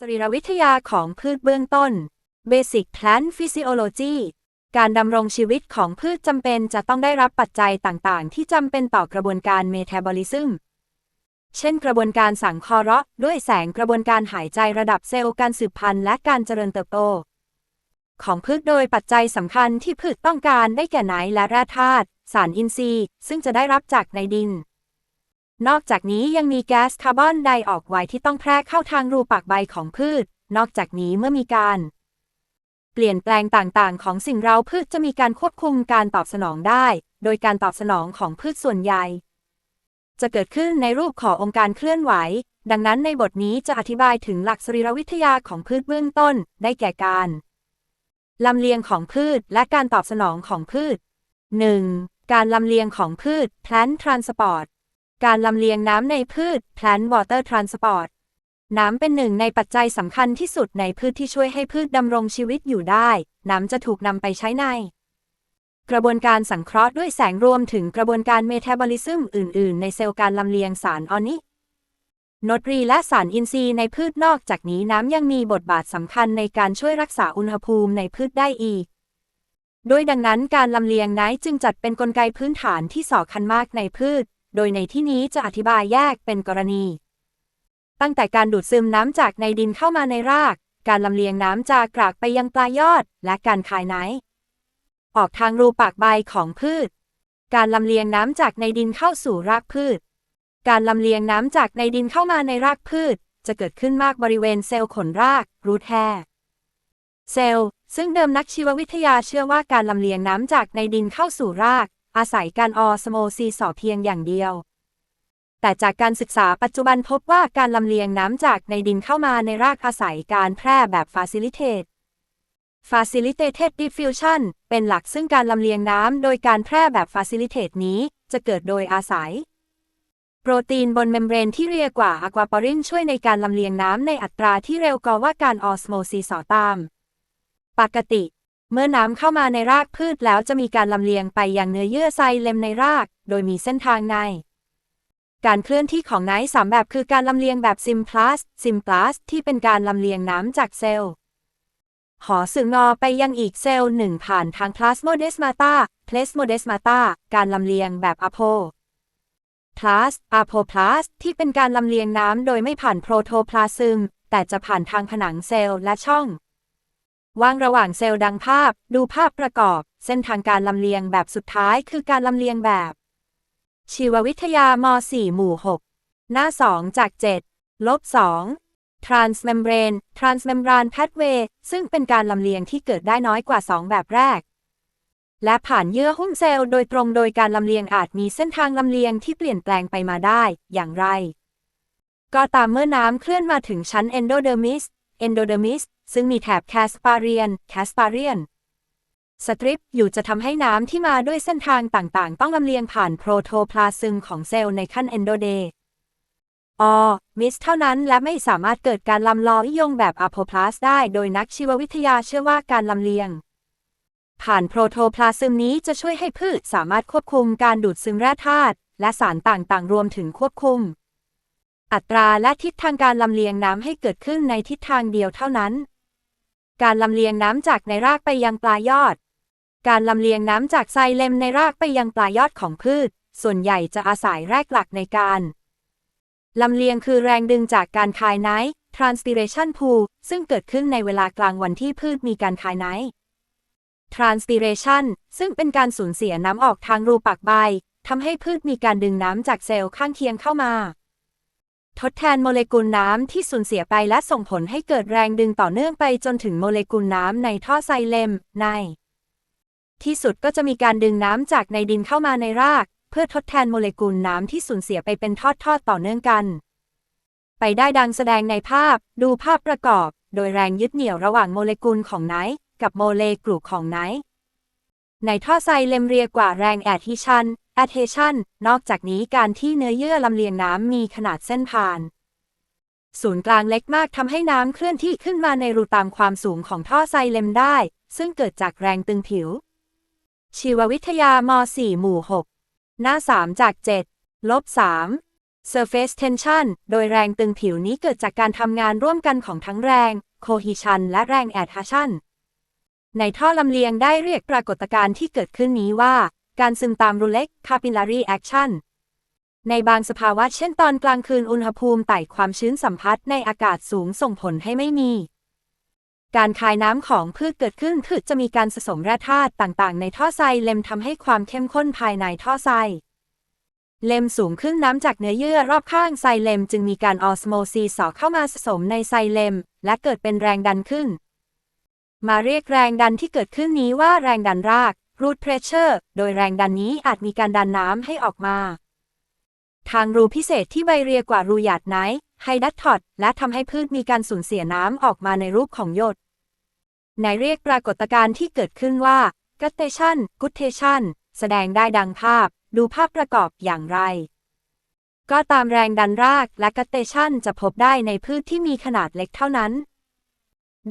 สรีรวิทยาของพืชเบื้องต้น Basic Plant Physiology การดำรงชีวิตของพืชจำเป็นจะต้องได้รับปัจจัยต่างๆ ที่จำเป็นต่อกระบวนการเมตาบอลิซึม เช่นกระบวนการสังเคราะห์ด้วยแสงกระบวนการหายใจระดับเซลล์การสืบพันธุ์และการเจริญเติบโต ของพืชโดยปัจจัยสำคัญที่พืชต้องการได้แก่ไนท์และแร่ธาตุสารอินทรีย์ ซึ่งจะได้รับจากในดิน นอกจากนี้ยังมีแก๊สคาร์บอนไดออกไซด์ที่ต้องแพร่เข้าทางรูปากใบของพืช นอกจากนี้เมื่อมีการ เปลี่ยนแปลงต่างๆ ของสิ่งเร้าพืชจะมีการควบคุมการตอบสนองได้ โดยการตอบสนองของพืชส่วนใหญ่ จะเกิดขึ้นในรูปขององค์การเคลื่อนไหว ดังนั้นในบทนี้จะอธิบายถึงหลักสรีรวิทยาของพืชเบื้องต้น ได้แก่การลำเลียงของพืชและการตอบสนองของพืช 1. การลำเลียงของพืช plant transport การลำเลียงน้ำในพืช plant water transport น้ำเป็นหนึ่งในปัจจัยสำคัญที่สุดในพืชที่ช่วยให้พืชดำรงชีวิตอยู่ได้ น้ำจะถูกนำไปใช้ใน กระบวนการสังเคราะห์ด้วยแสงรวมถึงกระบวนการเมตาบอลิซึมอื่น ๆ ในเซลล์การลำเลียงสารออนิโนตรีและสารอินทรีย์ในพืชนอกจากนี้น้ำยังมีบทบาทสำคัญในการช่วยรักษาอุณหภูมิในพืชได้อีกโดยดังนั้นการลำเลียงนท์จึงจัดเป็นนกลไกพื้นฐานที่สำคัญมากในพืช โดยในที่นี้จะอธิบายแยกเป็นกรณี ตั้งแต่การดูดซึมน้ำจากในดินเข้ามาในราก การลำเลียงน้ำจากกรากไปยังปลายยอด และการคายไนออกทางรูปากใบของพืช การลำเลียงน้ำจากในดินเข้าสู่รากพืช การลำเลียงน้ำจากในดินเข้ามาในรากพืช จะเกิดขึ้นมากบริเวณเซลล์ขนราก รูทแฮเซลล์ซึ่งเดิมนักชีววิทยาเชื่อว่าการลำเลียงน้ำจากในดินเข้าสู่ราก อาศัยการออสโมซีสอเพียงอย่างเดียว แต่จากการศึกษาปัจจุบันพบว่าการลำเลียงน้ำจากในดินเข้ามาในรากอาศัยการแพร่แบบ facilitate facilitated diffusion เป็นหลักซึ่งการลำเลียงน้ำโดยการแพร่แบบ facilitate นี้จะเกิดโดยอาศัย โปรตีนบนเมมเบรนที่เรียกว่าอะควาปอรินช่วยในการลำเลียงน้ำในอัตราที่เร็วกว่าการออสโมซีสอตาม ปกติ เมื่อน้ำเข้ามาในรากพืชแล้วจะมีการลำเลียงไปยังเนื้อเยื่อไซเลมในราก โดยมีเส้นทางใน การเคลื่อนที่ของไนท์สามแบบคือการลำเลียงแบบซิมพลัสซิมพลัสที่เป็นการลำเลียงน้ำจากเซลล์หอสื่องอไปยังอีกเซลล์หนึ่งผ่านทางพลาสโมเดสมาตาเพลสโมเดสมาตาการลำเลียงแบบอะโพพลาสอะโพพลาสที่เป็นการลำเลียงน้ำโดยไม่ผ่านโปรโทพลาซึมแต่จะผ่านทางผนังเซลล์และช่อง ว่างระหว่างเซลล์ดังภาพ ดูภาพประกอบ เส้นทางการลำเลียงแบบสุดท้ายคือการลำเลียงแบบ ชีววิทยาม4หมู่ 6 หน้า 2 จาก 7 ลบ 2 transmembrane transmembrane pathway ซึ่งเป็นการลำเลียงที่เกิดได้น้อยกว่า 2 แบบแรก และผ่านเยื่อหุ้มเซลล์โดยตรงโดยการลำเลียงอาจมีเส้นทางลำเลียงที่เปลี่ยนแปลงไปมาได้ อย่างไร ก็ตามเมื่อน้ำเคลื่อนมาถึงชั้น endodermis endodermis ซึ่งมีแถบ Casparian Casparian สตริปอยู่จะทำให้น้ำที่มาด้วยเส้นทางต่างๆ ต้องลำเลียงผ่านโปรโทพลาซึมของเซลล์ในขั้น endo d ออมิสเท่านั้นและไม่สามารถเกิดการลำลอยงแบบอะโพพลาสได้โดยนักชีววิทยาเชื่อว่าการลำเลียง ผ่านโปรโทพลาซึมนี้จะช่วยให้พืชสามารถควบคุมการดูดซึมแร่ธาตุและสารต่างๆ รวมถึงควบคุม อัตราและทิศทางการลำเลียงน้ำให้เกิดขึ้นในทิศทางเดียวเท่านั้น การลำเลียงน้ำจากในรากไปยังปลายยอด การลำเลียงน้ำจากไซเลมในรากไปยังปลายยอดของพืช ส่วนใหญ่จะอาศัยแรกหลักในการลำเลียงคือแรงดึงจากการคายไนท์ transpiration pool ซึ่งเกิดขึ้นในเวลากลางวันที่พืชมีการคายไนท์ transpiration ซึ่งเป็นการสูญเสียน้ำออกทางรูปากใบทำให้พืชมีการดึงน้ำจากเซลล์ข้างเคียงเข้ามา ทดแทนโมเลกุลน้ำที่สูญเสียไปและส่งผลให้เกิดแรงดึงต่อเนื่องไปจนถึงโมเลกุลน้ำในท่อไซเลมใน ที่สุดก็จะมีการดึงน้ำจากในดินเข้ามาในราก เพื่อทดแทนโมเลกุลน้ำที่สูญเสียไปเป็นทอดๆต่อเนื่องกัน ไปได้ดังแสดงในภาพ ดูภาพประกอบ โดยแรงยึดเหนี่ยวระหว่างโมเลกุลของไนท์กับโมเลกุลของไนท์ในท่อไซเลมเรียกว่าแรงแอดฮิชัน adhesion นอกจากนี้การที่เนื้อเยื่อลำเลียงน้ำมีขนาดเส้นผ่าน ศูนย์กลางเล็กมากทำให้น้ำเคลื่อนที่ขึ้นมาในรูตามความสูงของท่อไซเลมได้ ซึ่งเกิดจากแรงตึงผิว ชีววิทยาม4หมู่ 6 หน้า 3 จาก 7 ลบ 3 surface tension โดยแรงตึงผิวนี้เกิดจากการทำงานร่วมกันของทั้งแรง cohesion และแรง adhesion ในท่อลำเลียงได้เรียกปรากฏการณ์ที่เกิดขึ้นนี้ว่า การซึมตามรูเล็ก capillary action ในบางสภาวะเช่นตอนกลางคืนอุณหภูมิไต่ความชื้นสัมพัทธ์ในอากาศสูงส่งผลให้ไม่มี การคายน้ำของพืชเกิดขึ้นพืชจะมีการสะสมแร่ธาตุต่างๆ ในท่อไซเลมทำให้ความเข้มข้นภายในท่อไซเลมสูงขึ้นน้ำจากเนื้อเยื่อรอบข้างไซเลมจึงมีการออสโมซีสอเข้ามาสะสมในไซเลม และเกิดเป็นแรงดันขึ้น มาเรียกแรงดันที่เกิดขึ้นนี้ว่าแรงดันราก root pressure โดยแรงดันนี้อาจมีการดันน้ำให้ออกมา ทางรูพิเศษที่ใบเรียกว่ารูหยาดไนท์ไฮดัตทอดและทำให้พืชมีการสูญเสียน้ำออกมาในรูปของหยดในเรียกปรากฏการณ์ที่เกิดขึ้นว่า guttation g u t a t i o n แสดงได้ดังภาพ ดูภาพประกอบอย่างไร ก็ตามแรงดันรากและ guttation จะพบได้ในพืชที่มีขนาดเล็กเท่านั้น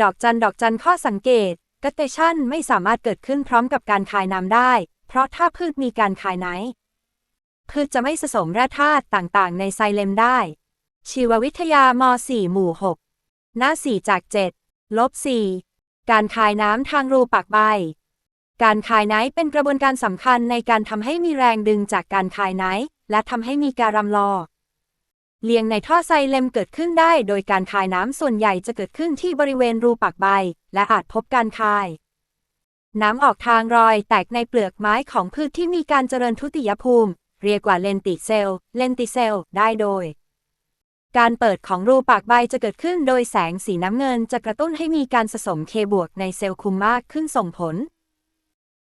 ดอกจันดอกจันข้อสังเกต guttation ไม่สามารถเกิดขึ้นพร้อมกับการคายน้ำได้ เพราะถ้าพืชมีการคายไนท์พืชจะไม่สะสมแร่ธาตุต่างๆ ในไซเลมได้ ชีววิทยาม 4 หมู่ 6 หน้า 4 จาก 7 ลบ 4 การคายน้ำทางรูปากใบ การคายไนท์เป็นกระบวนการสำคัญในการทำให้มีแรงดึงจากการคายไนท์และทำให้มีการรำลอ เลียงในท่อไซเลมเกิดขึ้นได้ โดยการคายน้ำส่วนใหญ่จะเกิดขึ้นที่บริเวณรูปากใบ และอาจพบการคาย น้ำออกทางรอยแตกในเปลือกไม้ของพืชที่มีการเจริญทุติยภูมิ เรียกว่าเลนติเซล เลนติเซล ได้โดย การเปิดของรูปากใบจะเกิดขึ้นโดยแสงสีน้ำเงินจะกระตุ้นให้มีการสะสมเคบวกในเซลล์คุมมากขึ้นส่งผล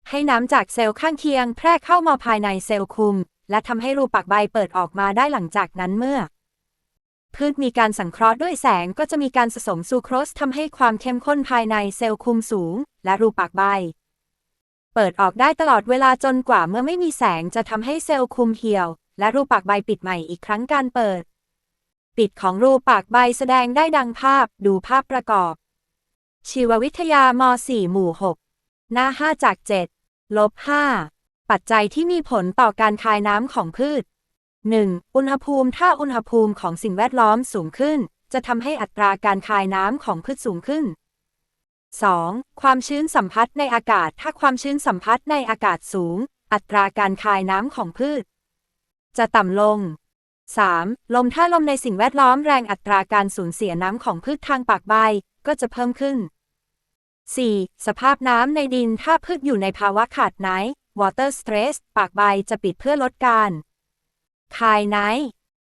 ให้น้ำจากเซลล์ข้างเคียง แพร่เข้ามาภายในเซลล์คุม และทำให้รูปากใบเปิดออกมาได้หลังจากนั้นเมื่อ พืชมีการสังเคราะห์ด้วยแสงก็จะมีการสะสมซูโครสทำให้ความเข้มข้นภายในเซลล์คุมสูง และรูปากใบ เปิดออกได้ตลอดเวลาจนกว่าเมื่อไม่มีแสงจะทำให้เซลล์คุมเหี่ยว และรูปากใบปิดใหม่อีกครั้งการเปิด ปิดของรูปากใบแสดงได้ดังภาพ ดูภาพประกอบ ชีววิทยาม4หมู่ 6 หน้า 5 จาก 7 ลบ 5 ปัจจัยที่มีผลต่อการคายน้ำของพืช 1. อุณหภูมิ ถ้าอุณหภูมิของสิ่งแวดล้อมสูงขึ้น จะทำให้อัตราการคายน้ำของพืชสูงขึ้น 2. ความชื้นสัมพัทธ์ในอากาศ ถ้าความชื้นสัมพัทธ์ในอากาศสูง อัตราการคายน้ำของพืช จะต่ำลง 3. ลม ถ้าลมในสิ่งแวดล้อมแรงอัตราการสูญเสียน้ำของพืชทางปากใบ ก็จะเพิ่มขึ้น 4. สภาพน้ำในดิน ถ้าพืชอยู่ในภาวะขาดไน water stress ปากใบจะปิดเพื่อลดการ คายไนท์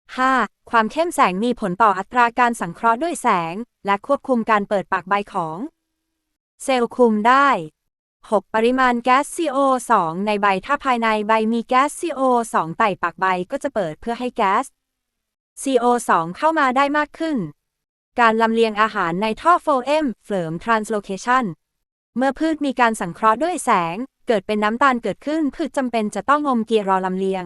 5. ความเข้มแสงมีผลต่ออัตราการสังเคราะห์ด้วยแสง และควบคุมการเปิดปากใบของ เซลล์คุมได้ 6. ปริมาณแก๊ส CO2 ในใบถ้าภายในใบมีแก๊ส CO2 ไต่ปากใบก็จะเปิดเพื่อให้แก๊ส CO2 เข้ามาได้มากขึ้น การลำเลียงอาหารในท่อโฟเอมเฟิร์มทรานสโลเคชันเมื่อพืชมีการสังเคราะห์ด้วยแสง เกิดเป็นน้ำตาลเกิดขึ้นพืชจำเป็นจะต้องงมเกียร์รอลำเลียง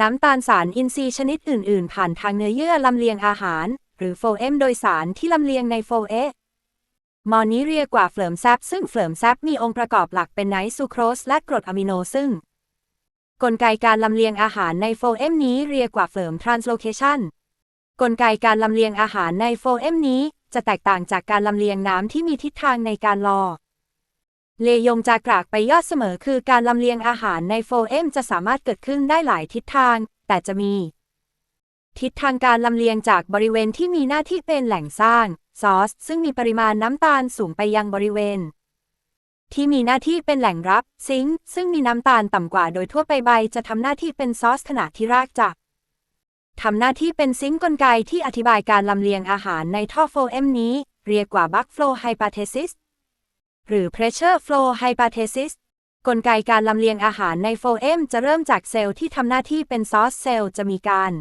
น้ำตาลสารอินทรีย์ชนิดอื่น ๆ ผ่านทางเนื้อเยื่อลำเลียงอาหาร หรือโฟเอมโดยสารที่ลำเลียงในโฟเอมอนี้เรียกว่าเฟิมแซปซึ่งเฟิมแซปมีองค์ประกอบหลักเป็นไนท์ซูโครสและกรดอะมิโนซึ่ง กลไกการลำเลียงอาหารในโฟเอมนี้เรียกว่าเฟิมทรานสโลเคชันกลไกการลำเลียงอาหารในโฟเอมนี้ จะแตกต่างจากการลำเลียงน้ำที่มีทิศทางในการรอ เลยงจากกรากไปยอดเสมอคือการลำเลียงอาหารในโฟเอมจะสามารถเกิดขึ้นได้หลายทิศทาง แต่จะมี ทิศทางการลำเลียงจากบริเวณที่มีหน้าที่เป็นแหล่งสร้างซอส ซึ่งมีปริมาณน้ำตาลสูงไปยังบริเวณ ที่มีหน้าที่เป็นแหล่งรับซิงค์ซึ่งมีน้ำตาลต่ำกว่าโดยทั่วไปใบจะทำหน้าที่เป็นซอสขณะที่รากจะทำหน้าที่เป็นซิงค์กลไกที่อธิบายการลำเลียงอาหารในท่อโฟเอมนี้ เรียกว่า Buck Flow Hypothesis หรือ Pressure Flow Hypothesis กลไกการลำเลียงอาหารในโฟเอมจะเริ่มจากเซลล์ที่ทำหน้าที่เป็นซอสเซลล์จะมีการ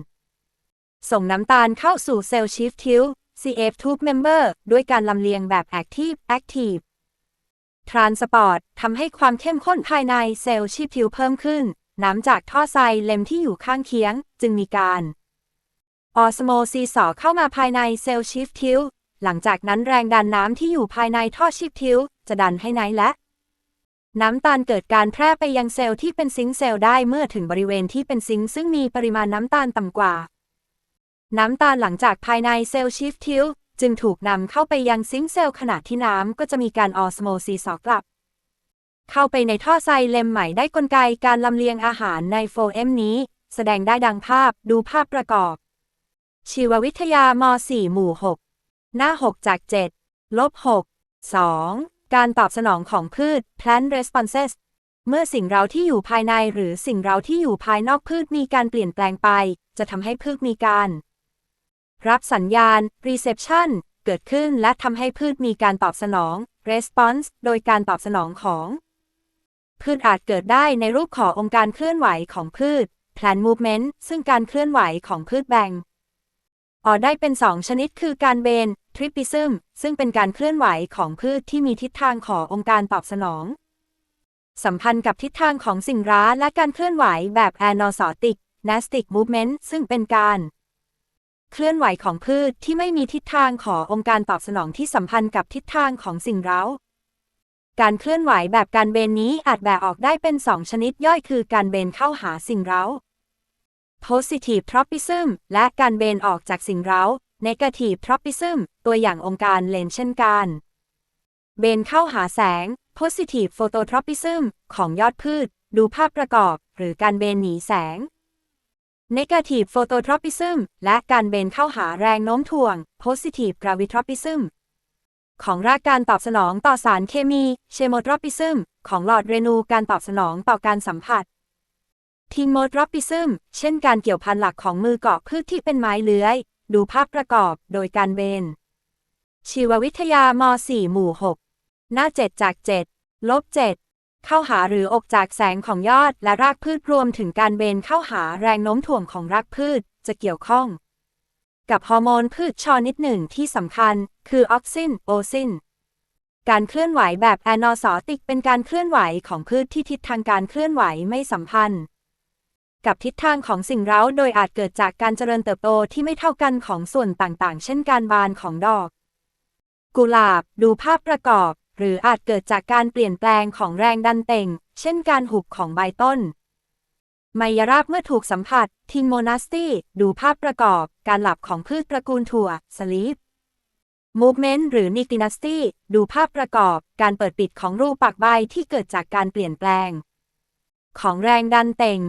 ส่งน้ำตาลเข้าสู่เซลล์ Shift t i l CF2 member ด้วยการลำเลียงแบบ Active Active Transport ทำให้ความเข้มข้นภายในเซลล์ชีพทิวเพิ่มขึ้น น้ำจากท่อไซเลมที่อยู่ข้างเคียง จึงมีการออสโมซีสอเข้ามาภายในเซลล์ชีฟทิวหลังจากนั้นแรงดันน้ำที่อยู่ภายในท่อชีพทิว จะดันให้ไนท์และ น้ำตาลเกิดการแพร่ไปยังเซลล์ที่เป็นซิงค์เซลล์ได้เมื่อถึงบริเวณที่เป็นซิงค์ซึ่งมีปริมาณน้ำตาลต่ำกว่า น้ำตาลหลังจากภายในเซลล์ชีฟทิลจึงถูกนำเข้าไปยังซิงค์เซลล์ขณะที่น้ำก็จะมีการออสโมซิสกลับ เข้าไปในท่อไซเลมใหม่ได้กลไกการลำเลียงอาหารในโฟเอมนี้ แสดงได้ดังภาพดูภาพประกอบ ชีววิทยาม 4 หมู่ 6 หน้า 6 จาก 7 ลบ 6 2 การตอบสนองของพืช plant responses เมื่อสิ่งเราที่อยู่ภายในหรือสิ่งเราที่อยู่ภายนอกพืชมีการเปลี่ยนแปลงไป จะทำให้พืชมีการ รับสัญญาณ reception เกิดขึ้นและทำให้พืชมีการตอบสนอง response โดยการตอบสนองของ พืชอาจเกิดได้ในรูปขององค์การเคลื่อนไหวของพืช plant movement ซึ่งการเคลื่อนไหวของพืชแบ่ง ออกได้เป็น2ชนิดคือการเบนทริปปิซึมซึ่งเป็นการเคลื่อนไหวของพืชที่มีทิศทางขององค์การตอบสนอง สัมพันธ์กับทิศทางของสิ่งร้าและการเคลื่อนไหวแบบแอนอสอติก n a s t i c movement ซึ่งเป็นการเคลื่อนไหวของพืชที่ไม่มีทิศทางขององค์การตอบสนองที่สัมพันธ์กับทิศทางของสิ่งเร้า การเคลื่อนไหวแบบการเบนนี้อาจแบ่งออกได้เป็น2ชนิดย่อยคือการเบนเข้าหาสิ่งเร้า positive tropism และการเบนออกจากสิ่งเร้า negative tropism ตัวอย่างองค์การเลนเช่นกัน เบนเข้าหาแสง positive phototropism ของยอดพืช ดูภาพประกอบ หรือการเบนหนีแสง negative phototropism และการเบนเข้าหาแรงโน้มถ่วง positive gravitropism ของรากการตอบสนองต่อสารเคมี chemotropism ของหลอดเรนูการตอบสนองต่อการสัมผัส ทีโมทรอปิซึม เช่นการเกี่ยวพันหลักของมือเกาะพืชที่เป็นไม้เลื้อย ดูภาพประกอบโดยการเบน ชีววิทยาม4หมู่ 6 หน้า 7 จาก 7 ลบ 7 เข้าหาหรือออกจากแสงของยอดและรากพืชรวมถึงการเบนเข้าหาแรงโน้มถ่วงของรากพืชจะเกี่ยวข้อง กับฮอร์โมนพืชชนิดหนึ่งที่สำคัญ คือออกซินโอซินการเคลื่อนไหวแบบแอนอสอติกเป็นการเคลื่อนไหวของพืชที่ทิศทางการเคลื่อนไหวไม่สัมพันธ์ กับทิศทางของสิ่งเร้าโดยอาจเกิดจากการเจริญเติบโตที่ไม่เท่ากันของส่วนต่างๆ เช่นการบานของดอก กุหลาบ ดูภาพประกอบ หรืออาจเกิดจากการเปลี่ยนแปลงของแรงดันเต่ง เช่นการหุบของใบต้นไมยราบเมื่อถูกสัมผัส ทิงโมนาสตีดูภาพประกอบ การหลับของพืชตระกูลถั่ว สลีปมูฟเมนต์หรือนิตินัสตีดูภาพประกอบ การเปิดปิดของรูปปากใบที่เกิดจากการเปลี่ยนแปลง ของแรงดันเต่ง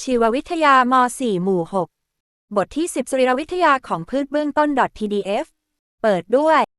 ชีววิทยาม4หมู่ 6 บทที่ 10สรีรวิทยาของพืชเบื้องต้น .pdf เปิดด้วย